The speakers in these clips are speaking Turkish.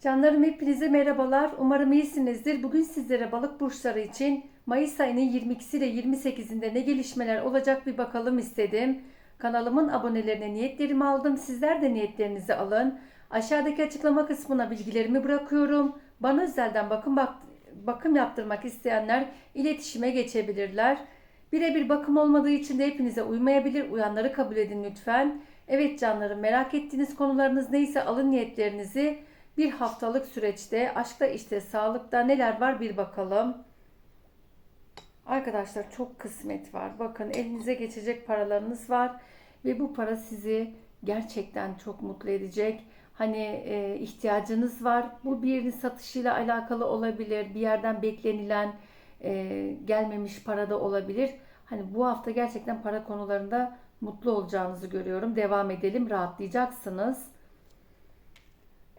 Canlarım hepinize merhabalar. Umarım iyisinizdir. Bugün sizlere balık burçları için Mayıs ayının 22'si ile 28'inde ne gelişmeler olacak bir bakalım istedim. Kanalımın abonelerine niyetlerimi aldım. Sizler de niyetlerinizi alın. Aşağıdaki açıklama kısmına bilgilerimi bırakıyorum. Bana özelden bakım bak bakım yaptırmak isteyenler iletişime geçebilirler. Birebir bakım olmadığı için de hepinize uymayabilir. Uyanları kabul edin lütfen. Evet canlarım merak ettiğiniz konularınız neyse alın niyetlerinizi. Bir haftalık süreçte aşkta işte sağlıkta neler var bir bakalım. Arkadaşlar çok kısmet var. Bakın elinize geçecek paralarınız var ve bu para sizi gerçekten çok mutlu edecek. Hani e, ihtiyacınız var. Bu bir yerin satışıyla alakalı olabilir. Bir yerden beklenilen e, gelmemiş para da olabilir. Hani bu hafta gerçekten para konularında mutlu olacağınızı görüyorum. Devam edelim. Rahatlayacaksınız.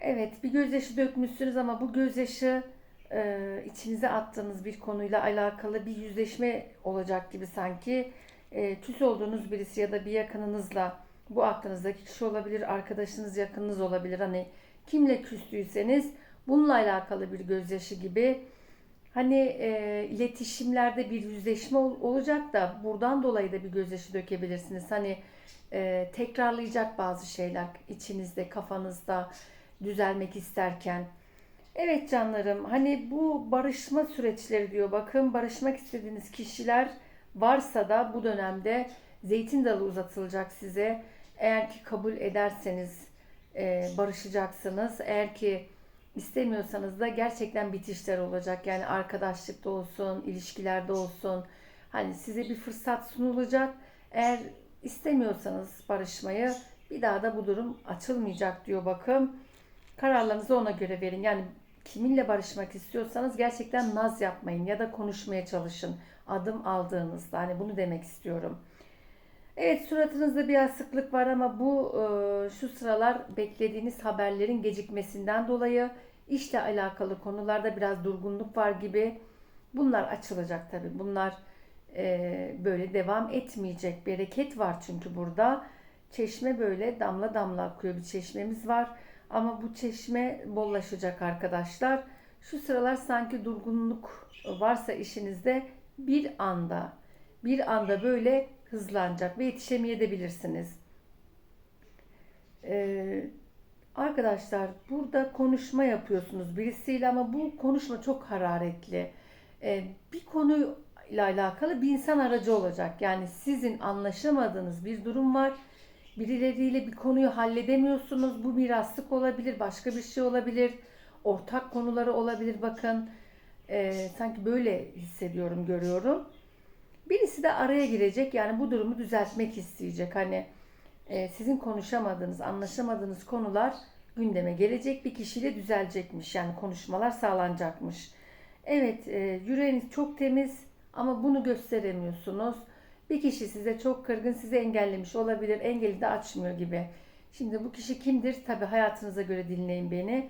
Evet, bir gözyaşı dökmüşsünüz ama bu gözyaşı e, içinize attığınız bir konuyla alakalı bir yüzleşme olacak gibi sanki. E, küs olduğunuz birisi ya da bir yakınınızla bu aklınızdaki kişi olabilir, arkadaşınız, yakınınız olabilir. Hani kimle küstüyseniz bununla alakalı bir gözyaşı gibi. Hani e, iletişimlerde bir yüzleşme ol- olacak da buradan dolayı da bir gözyaşı dökebilirsiniz. Hani e, tekrarlayacak bazı şeyler içinizde, kafanızda düzelmek isterken. Evet canlarım, hani bu barışma süreçleri diyor. Bakın barışmak istediğiniz kişiler varsa da bu dönemde zeytin dalı uzatılacak size. Eğer ki kabul ederseniz e, barışacaksınız. Eğer ki istemiyorsanız da gerçekten bitişler olacak. Yani arkadaşlıkta olsun, ilişkilerde olsun. Hani size bir fırsat sunulacak. Eğer istemiyorsanız barışmayı bir daha da bu durum açılmayacak diyor bakın. Kararlarınızı ona göre verin. Yani kiminle barışmak istiyorsanız gerçekten naz yapmayın ya da konuşmaya çalışın. Adım aldığınızda hani bunu demek istiyorum. Evet suratınızda bir sıklık var ama bu e, şu sıralar beklediğiniz haberlerin gecikmesinden dolayı işle alakalı konularda biraz durgunluk var gibi. Bunlar açılacak tabii. Bunlar e, böyle devam etmeyecek. Bereket var çünkü burada. Çeşme böyle damla damla akıyor bir çeşmemiz var. Ama bu çeşme bollaşacak arkadaşlar. Şu sıralar sanki durgunluk varsa işinizde bir anda bir anda böyle hızlanacak ve yetişemeyebilirsiniz. Ee, arkadaşlar burada konuşma yapıyorsunuz birisiyle ama bu konuşma çok hararetli. Ee, bir konuyla alakalı bir insan aracı olacak. Yani sizin anlaşamadığınız bir durum var. Birileriyle bir konuyu halledemiyorsunuz. Bu miraslık olabilir, başka bir şey olabilir. Ortak konuları olabilir bakın. Ee, sanki böyle hissediyorum, görüyorum. Birisi de araya girecek yani bu durumu düzeltmek isteyecek. Hani e, sizin konuşamadığınız, anlaşamadığınız konular gündeme gelecek bir kişiyle düzelecekmiş. Yani konuşmalar sağlanacakmış. Evet, e, yüreğiniz çok temiz ama bunu gösteremiyorsunuz. Bir kişi size çok kırgın, sizi engellemiş olabilir. Engeli de açmıyor gibi. Şimdi bu kişi kimdir? Tabi hayatınıza göre dinleyin beni.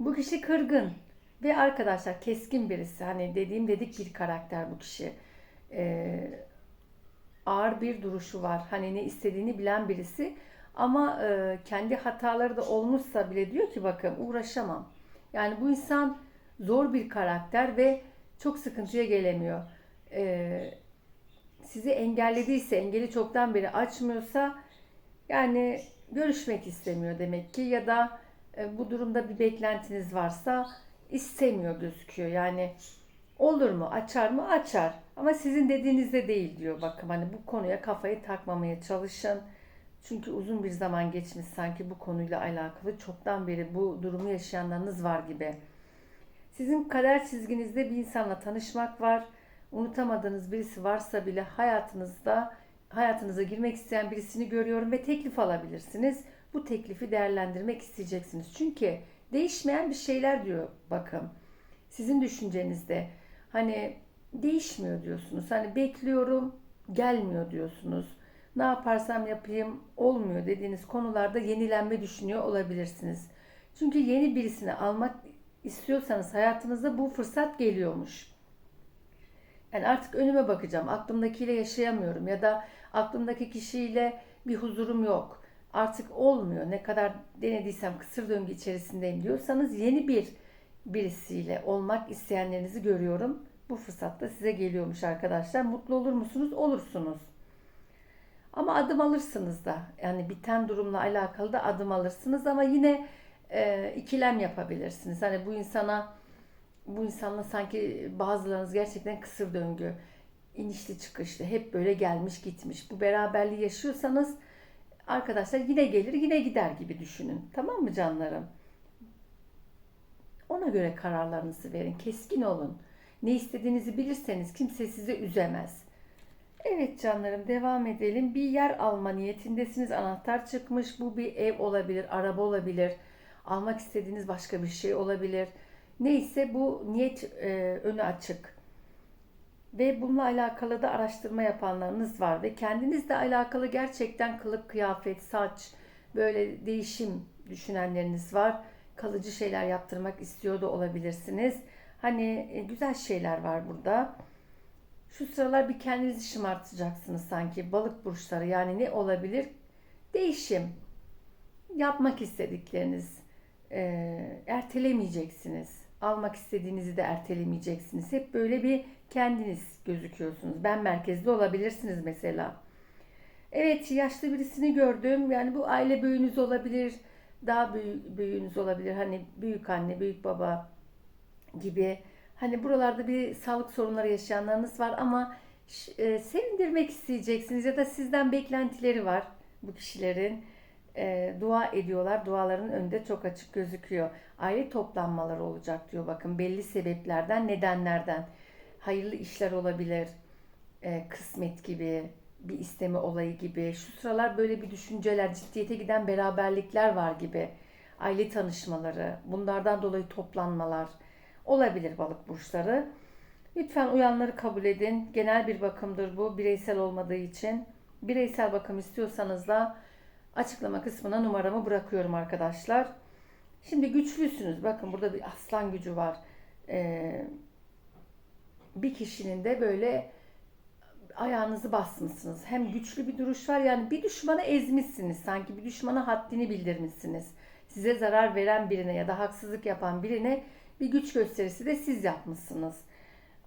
Bu kişi kırgın ve arkadaşlar keskin birisi. Hani dediğim dedik bir karakter bu kişi. Ee, ağır bir duruşu var. Hani ne istediğini bilen birisi. Ama e, kendi hataları da olmuşsa bile diyor ki bakın uğraşamam. Yani bu insan zor bir karakter ve çok sıkıntıya gelemiyor. Ee, sizi engellediyse, engeli çoktan beri açmıyorsa yani görüşmek istemiyor demek ki ya da e, bu durumda bir beklentiniz varsa istemiyor gözüküyor. Yani olur mu, açar mı? Açar. Ama sizin dediğinizde değil diyor. Bakın hani bu konuya kafayı takmamaya çalışın. Çünkü uzun bir zaman geçmiş sanki bu konuyla alakalı çoktan beri bu durumu yaşayanlarınız var gibi. Sizin kader çizginizde bir insanla tanışmak var. Unutamadığınız birisi varsa bile hayatınızda hayatınıza girmek isteyen birisini görüyorum ve teklif alabilirsiniz. Bu teklifi değerlendirmek isteyeceksiniz. Çünkü değişmeyen bir şeyler diyor bakın. Sizin düşüncenizde hani değişmiyor diyorsunuz. Hani bekliyorum gelmiyor diyorsunuz. Ne yaparsam yapayım olmuyor dediğiniz konularda yenilenme düşünüyor olabilirsiniz. Çünkü yeni birisini almak istiyorsanız hayatınızda bu fırsat geliyormuş. Yani artık önüme bakacağım. Aklımdakiyle yaşayamıyorum ya da aklımdaki kişiyle bir huzurum yok. artık olmuyor. Ne kadar denediysem kısır döngü içerisindeyim diyorsanız yeni bir birisiyle olmak isteyenlerinizi görüyorum. Bu fırsatta size geliyormuş arkadaşlar. Mutlu olur musunuz? Olursunuz. Ama adım alırsınız da. Yani biten durumla alakalı da adım alırsınız ama yine e, ikilem yapabilirsiniz. Hani bu insana bu insanla sanki bazılarınız gerçekten kısır döngü, inişli çıkışlı, hep böyle gelmiş gitmiş. Bu beraberliği yaşıyorsanız arkadaşlar yine gelir yine gider gibi düşünün. Tamam mı canlarım? Ona göre kararlarınızı verin. Keskin olun. Ne istediğinizi bilirseniz kimse sizi üzemez. Evet canlarım devam edelim. Bir yer alma niyetindesiniz. Anahtar çıkmış. Bu bir ev olabilir, araba olabilir. Almak istediğiniz başka bir şey olabilir. Neyse bu niyet e, önü açık. Ve bununla alakalı da araştırma yapanlarınız var. Ve kendinizle alakalı gerçekten kılık, kıyafet, saç, böyle değişim düşünenleriniz var. Kalıcı şeyler yaptırmak istiyor da olabilirsiniz. Hani e, güzel şeyler var burada. Şu sıralar bir kendinizi şımartacaksınız sanki. Balık burçları yani ne olabilir? Değişim. Yapmak istedikleriniz. E, ertelemeyeceksiniz. Almak istediğinizi de ertelemeyeceksiniz. Hep böyle bir kendiniz gözüküyorsunuz. Ben merkezli olabilirsiniz mesela. Evet yaşlı birisini gördüm. Yani bu aile büyüğünüz olabilir. Daha büyük, büyüğünüz olabilir. Hani büyük anne, büyük baba gibi. Hani buralarda bir sağlık sorunları yaşayanlarınız var ama e, sevindirmek isteyeceksiniz ya da sizden beklentileri var bu kişilerin. E, dua ediyorlar. Duaların önünde çok açık gözüküyor. Aile toplanmaları olacak diyor bakın belli sebeplerden, nedenlerden. Hayırlı işler olabilir. E, kısmet gibi, bir isteme olayı gibi. Şu sıralar böyle bir düşünceler, ciddiyete giden beraberlikler var gibi. Aile tanışmaları, bunlardan dolayı toplanmalar olabilir balık burçları. Lütfen uyanları kabul edin. Genel bir bakımdır bu, bireysel olmadığı için. Bireysel bakım istiyorsanız da açıklama kısmına numaramı bırakıyorum arkadaşlar. Şimdi güçlüsünüz. Bakın burada bir aslan gücü var. Ee, bir kişinin de böyle ayağınızı basmışsınız. Hem güçlü bir duruş var yani bir düşmanı ezmişsiniz. Sanki bir düşmana haddini bildirmişsiniz. Size zarar veren birine ya da haksızlık yapan birine bir güç gösterisi de siz yapmışsınız.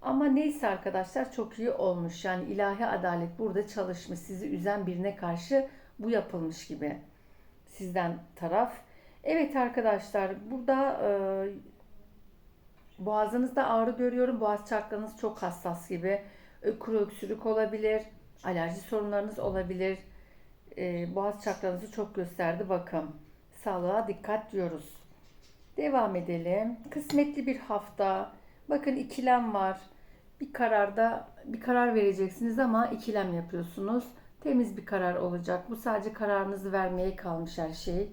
Ama neyse arkadaşlar çok iyi olmuş. Yani ilahi adalet burada çalışmış. Sizi üzen birine karşı bu yapılmış gibi. Sizden taraf. Evet arkadaşlar burada e, boğazınızda ağrı görüyorum. Boğaz çakranız çok hassas gibi. Kuru öksürük olabilir. Alerji sorunlarınız olabilir. E, boğaz çakranızı çok gösterdi bakın. Sağlığa dikkat diyoruz. Devam edelim. Kısmetli bir hafta. Bakın ikilem var. Bir kararda bir karar vereceksiniz ama ikilem yapıyorsunuz. Temiz bir karar olacak. Bu sadece kararınızı vermeye kalmış her şey.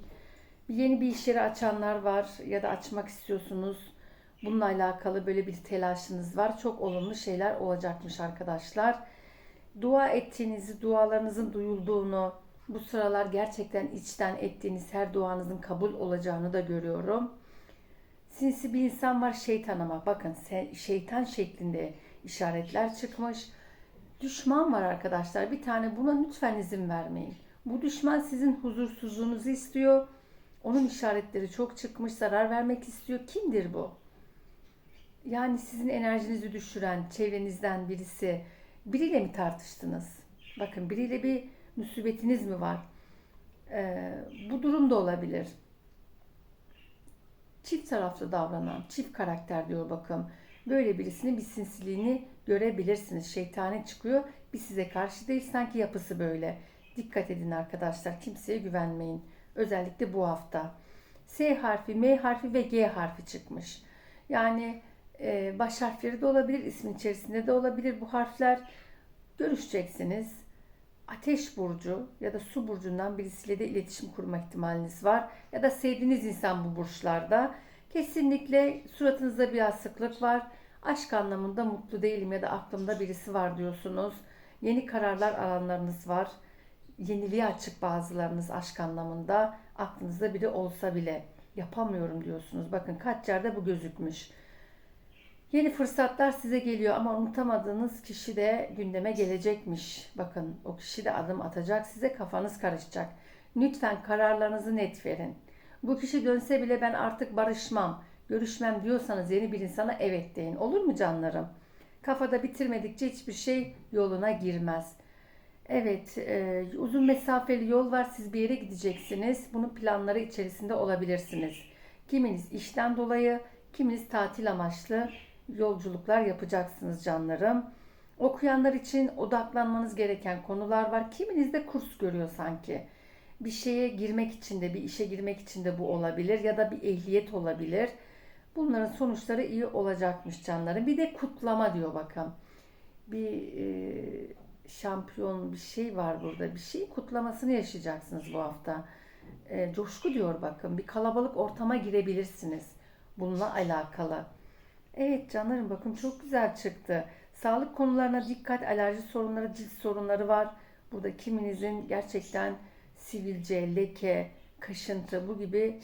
Yeni bir iş yeri açanlar var ya da açmak istiyorsunuz. Bununla alakalı böyle bir telaşınız var. Çok olumlu şeyler olacakmış arkadaşlar. Dua ettiğinizi, dualarınızın duyulduğunu, bu sıralar gerçekten içten ettiğiniz her duanızın kabul olacağını da görüyorum. Sinsi bir insan var şeytan ama bakın şeytan şeklinde işaretler çıkmış. Düşman var arkadaşlar. Bir tane buna lütfen izin vermeyin. Bu düşman sizin huzursuzluğunuzu istiyor. Onun işaretleri çok çıkmış. Zarar vermek istiyor. Kimdir bu? Yani sizin enerjinizi düşüren çevrenizden birisi. Biriyle mi tartıştınız? Bakın biriyle bir musibetiniz mi var? Ee, bu durum da olabilir çift taraflı davranan, çift karakter diyor bakın. Böyle birisinin bir sinsiliğini görebilirsiniz. Şeytani çıkıyor. Bir size karşı değil sanki yapısı böyle. Dikkat edin arkadaşlar. Kimseye güvenmeyin. Özellikle bu hafta. S harfi, M harfi ve G harfi çıkmış. Yani e, baş harfleri de olabilir, ismin içerisinde de olabilir bu harfler. Görüşeceksiniz ateş burcu ya da su burcundan birisiyle de iletişim kurma ihtimaliniz var. Ya da sevdiğiniz insan bu burçlarda. Kesinlikle suratınızda bir asıklık var. Aşk anlamında mutlu değilim ya da aklımda birisi var diyorsunuz. Yeni kararlar alanlarınız var. Yeniliğe açık bazılarınız aşk anlamında. Aklınızda biri olsa bile yapamıyorum diyorsunuz. Bakın kaç yerde bu gözükmüş. Yeni fırsatlar size geliyor ama unutamadığınız kişi de gündeme gelecekmiş. Bakın o kişi de adım atacak size kafanız karışacak. Lütfen kararlarınızı net verin. Bu kişi dönse bile ben artık barışmam, görüşmem diyorsanız yeni bir insana evet deyin. Olur mu canlarım? Kafada bitirmedikçe hiçbir şey yoluna girmez. Evet, e, uzun mesafeli yol var. Siz bir yere gideceksiniz. Bunun planları içerisinde olabilirsiniz. Kiminiz işten dolayı, kiminiz tatil amaçlı yolculuklar yapacaksınız canlarım. Okuyanlar için odaklanmanız gereken konular var. Kiminiz de kurs görüyor sanki. Bir şeye girmek için de, bir işe girmek için de bu olabilir ya da bir ehliyet olabilir. Bunların sonuçları iyi olacakmış canlarım. Bir de kutlama diyor bakın. Bir e, şampiyon bir şey var burada. Bir şey kutlamasını yaşayacaksınız bu hafta. E, coşku diyor bakın. Bir kalabalık ortama girebilirsiniz. Bununla alakalı. Evet canlarım bakın çok güzel çıktı. Sağlık konularına dikkat, alerji sorunları, cilt sorunları var. Burada kiminizin gerçekten sivilce, leke, kaşıntı bu gibi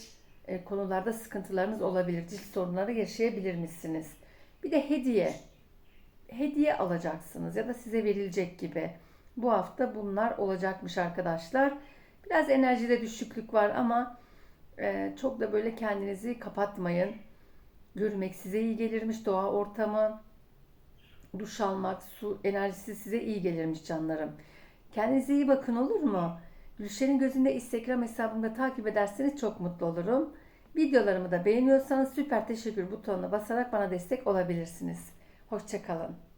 e, konularda sıkıntılarınız olabilir. Cilt sorunları yaşayabilir misiniz? Bir de hediye. Hediye alacaksınız ya da size verilecek gibi. Bu hafta bunlar olacakmış arkadaşlar. Biraz enerjide düşüklük var ama e, çok da böyle kendinizi kapatmayın. Yürümek size iyi gelirmiş. Doğa ortamı, duş almak, su enerjisi size iyi gelirmiş canlarım. Kendinize iyi bakın olur mu? Gülşen'in gözünde Instagram hesabımda takip ederseniz çok mutlu olurum. Videolarımı da beğeniyorsanız süper teşekkür butonuna basarak bana destek olabilirsiniz. Hoşçakalın.